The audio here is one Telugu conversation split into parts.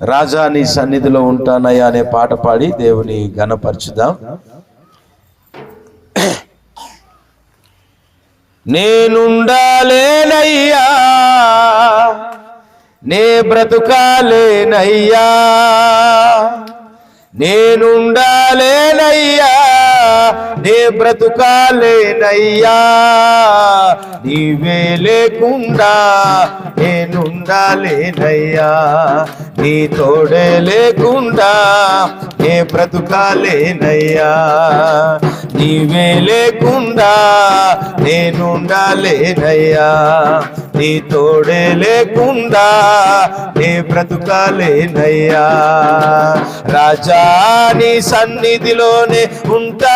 రాజా నీ సన్నిధిలో ఉంటానయ్యా అనే పాట పాడి దేవుని ఘనపరచుదాం. నేనుండాలేనయ్యా నే బ్రతుకాలేనయ్యా నేనుండాలేనయ్యా నే బ్రతుకాలేనయ్యా నీవే లేకుండా నేనుండాలేనయ్యా నీ తోడే లేకుండా నే బ్రతుకాలేనయ్యా నీవే లేకుండా నేనుండాలేనయ్యా నీ తోడే లేకుండా నే బ్రతుకాలేనయ్యా రాజా నీ సన్నిధిలోనే ఉంటా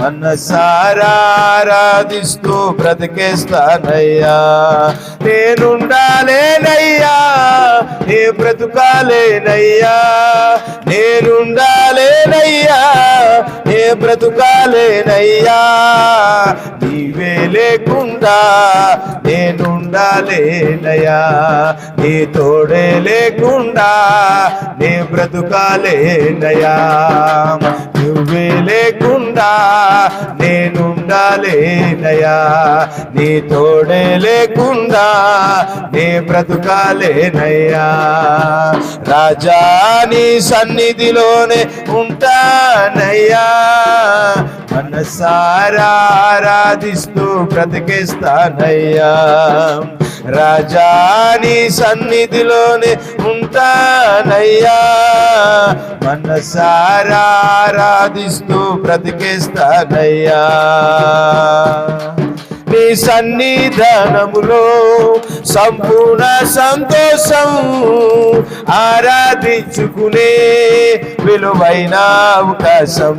మనసారాధిస్తూ బ్రతికేస్తానయ్యా. నేనుండాలేనయ్యా నే బ్రతుకాలేనయ్యా. నేనుండాలేనయ్యా నే బ్రతుకాలేనయ్యా. నీవే లేకుండా నేనుండాలేనయ్యా. నీ తోడే లేకుండా నే బ్రతుకాలేనయ్యా. నువ్వే లేకుండా నేనుండాలేనయా నీ తోడే లేకుండా నే బ్రతుకాలేనయ్యా. రాజా నీ సన్నిధిలోనే ఉంటానయ్యా. మనసారా ఆరాధిస్తూ బ్రతికేస్తానయ్యా. రాజాని సన్నిధిలోనే ఉంటానయ్యా. మనసారా ఆరాధిస్తూ బ్రతికేస్తానయ్యా. నీ సన్నిధానములో సంపూర్ణ సంతోషం ఆరాధించుకునే విలువైన అవకాశం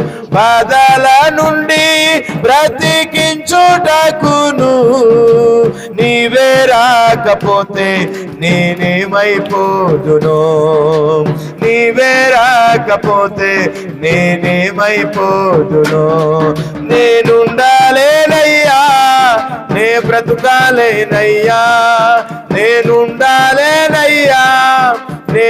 బాధల నుండి బ్రతికించుటకును నీవే రాకపోతే నేనేమైపోదును? నీవే రాకపోతే నేనేమైపోదును? నేనుండాలేనయ్యా నే బ్రతుకాలేనయ్యా నేనుండాలేనయ్యా.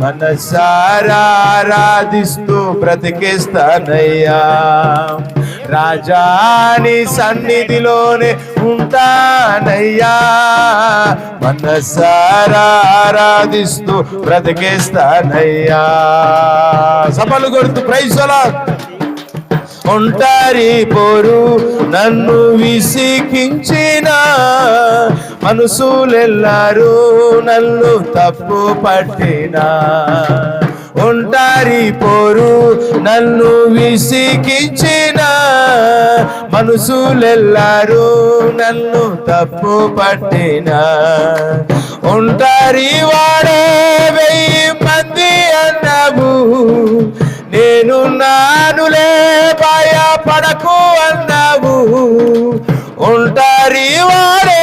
మనసారా ఆరాధిస్తూ బ్రతికేస్తానయ్యా. రాజాని సన్నిధిలోనే ఉంటానయ్యా. మనసారా ఆరాధిస్తూ బ్రతికేస్తానయ్యా. సభలు కొడుతూ ప్రైజలా ఒంటారి పోరు నన్ను విసికించిన మనసులెల్లారు నన్ను తప్పు పట్టిన. ఒంటారి పోరు నన్ను విసికించిన మనసులెల్లారు నన్ను తప్పు పట్టిన. ఒంటారి వాడే వెయ్యి పడకు అన్నావు ఉంటారి వాడే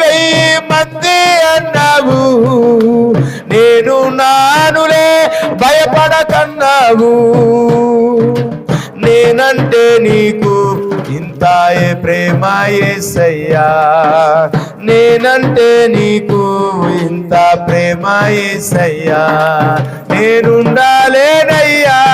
వెయ్యి మంది అన్నావు నేను నానులే భయపడకన్నావు. నేనంటే నీకు ఇంతాయే ప్రేమ ఏసయ్యా. నేనంటే నీకు ఇంత ప్రేమ ఏసయ్యా. నేనుండాలేనయ్యా.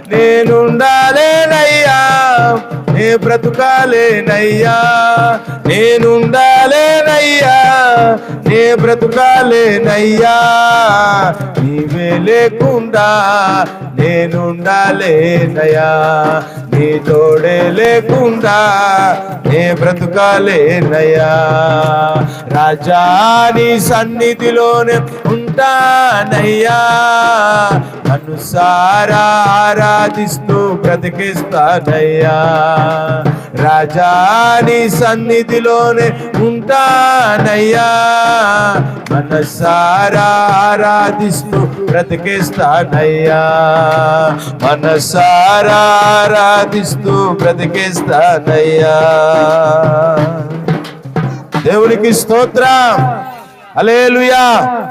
నేనుండాలేనయ్యా నే బ్రతుకాలేనయ్యా. నేనుండాలేనయ్యా నే బ్రతుకాలేనయ్యా. నీవే లేకుండా నేనుండాలేనయ్యా. నీ తోడే లేకుండా నే బ్రతుకాలేనయ్యా. రాజా నీ సన్నిధిలోనే ఉంటానయ్యా. అనుసారా ఆరాధిస్తూ బ్రతికిస్తానయ్యా. రాజాని సన్నిధిలోనే ఉంటానయ్యా. మనసారా ఆరాధిస్తూ బ్రతికిస్తానయ్యా. మనసారా ఆరాధిస్తూ బ్రతికిస్తానయ్యా. దేవునికి స్తోత్రం. అలేలుయా